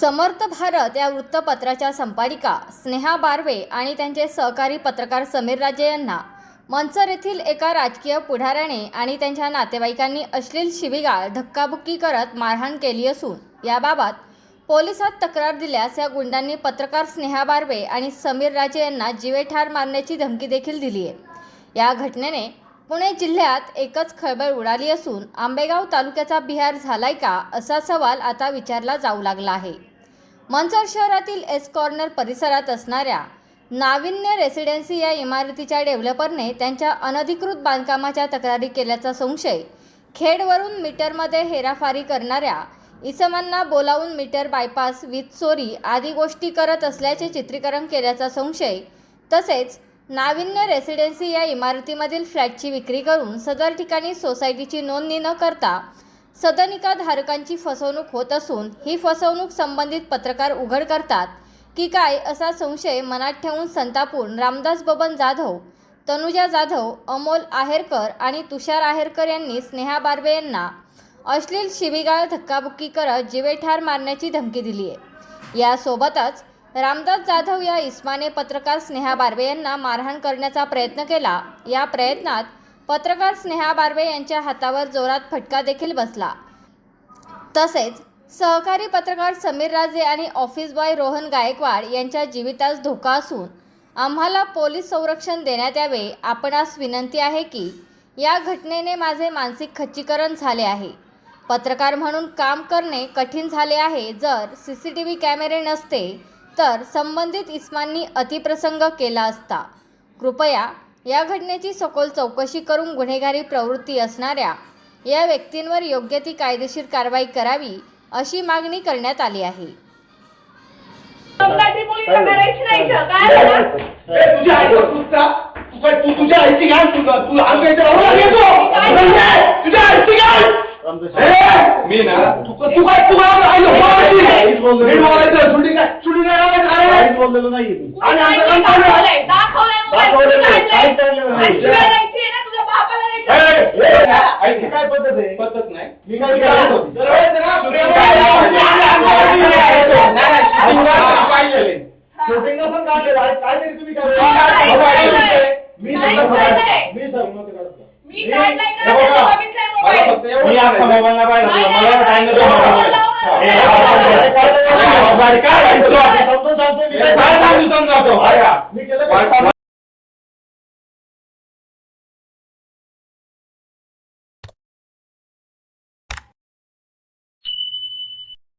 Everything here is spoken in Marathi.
समर्थ भारत या वृत्तपत्राच्या संपादिका स्नेहा बारवे आणि त्यांचे सहकारी पत्रकार समीर राजे यांना. मंचर येथील एका राजकीय पुढाऱ्याने आणि त्यांच्या नातेवाईकांनी अश्लील शिवीगाळ धक्काबुक्की करत मारहाण केली असून याबाबत पोलिसात तक्रार दिल्यास या गुंडांनी पत्रकार स्नेहा बारवे आणि समीर राजे यांना जीवेठार मारण्याची धमकी देखील दिली आहे या घटनेने पुणे जिल्ह्यात एकच खळबळ उडाली असून आंबेगाव तालुक्याचा बिहार झालाय का असा सवाल आता विचारला जाऊ लागला आहे. मंचर शहरातील एस कॉर्नर परिसरात असणाऱ्या नाविन्य रेसिडेन्सी या इमारतीच्या डेव्हलपरने त्यांच्या अनधिकृत बांधकामाच्या तक्रारी केल्याचा संशय खेडवरून मीटरमध्ये हेराफारी करणाऱ्या इसमांना बोलावून मीटर बायपास वीज चोरी आदी गोष्टी करत असल्याचे चित्रीकरण केल्याचा संशय तसेच नाविन्य रेसिडेन्सी या इमारतीमधील फ्लॅटची विक्री करून सदर ठिकाणी सोसायटीची नोंदणी न करता सदनिका धारकांची फसवणूक होत असून ही फसवणूक संबंधित पत्रकार उघड करतात. की काय असा संशय मनात ठेवून संतापून रामदास बबन जाधव तनुजा जाधव अमोल आहेरकर आणि तुषार आहेरकर यांनी स्नेहा बारवे यांना अश्लील शिवीगाळ धक्काबुक्की करत जीवेठार मारण्याची धमकी दिली आहे यासोबतच रामदास जाधव या इस्माने पत्रकार स्नेहा बारवे यांना मारहाण करण्याचा प्रयत्न केला. या प्रयत्नात पत्रकार स्नेहा बारवे यांच्या हातावर जोरात फटका देखील बसला. तसेच सहकारी पत्रकार समीर राजे आणि ऑफिस बॉय रोहन गायकवाड यांच्या जीवितास धोका असून आम्हाला पोलीस संरक्षण देण्यात यावे आपणास विनंती आहे की या घटनेने माझे मानसिक खच्चीकरण झाले आहे. पत्रकार म्हणून काम करणे कठीण झाले आहे जर सी सी टी व्ही कॅमेरे नसते तर संबंधित इस्मांनी अतिप्रसंग केला असता. कृपया या घटनेची सखोल चौकशी करून गुन्हेगारी प्रवृत्ती असणाऱ्या या व्यक्तींवर योग्य ती कायदेशीर कारवाई करावी अशी मागणी करण्यात आली आहे. तुझ्या मी ना तू काय तू काय काय काय काय. बोललेलो नाही. आणि ही काय पद्धत आहे? पद्धत नाही. मी काय? तर हे काय शूटिंग नसून काढलेलं आहे. तुम्ही नाही, करताय. नाही, नाही. मी. मी मी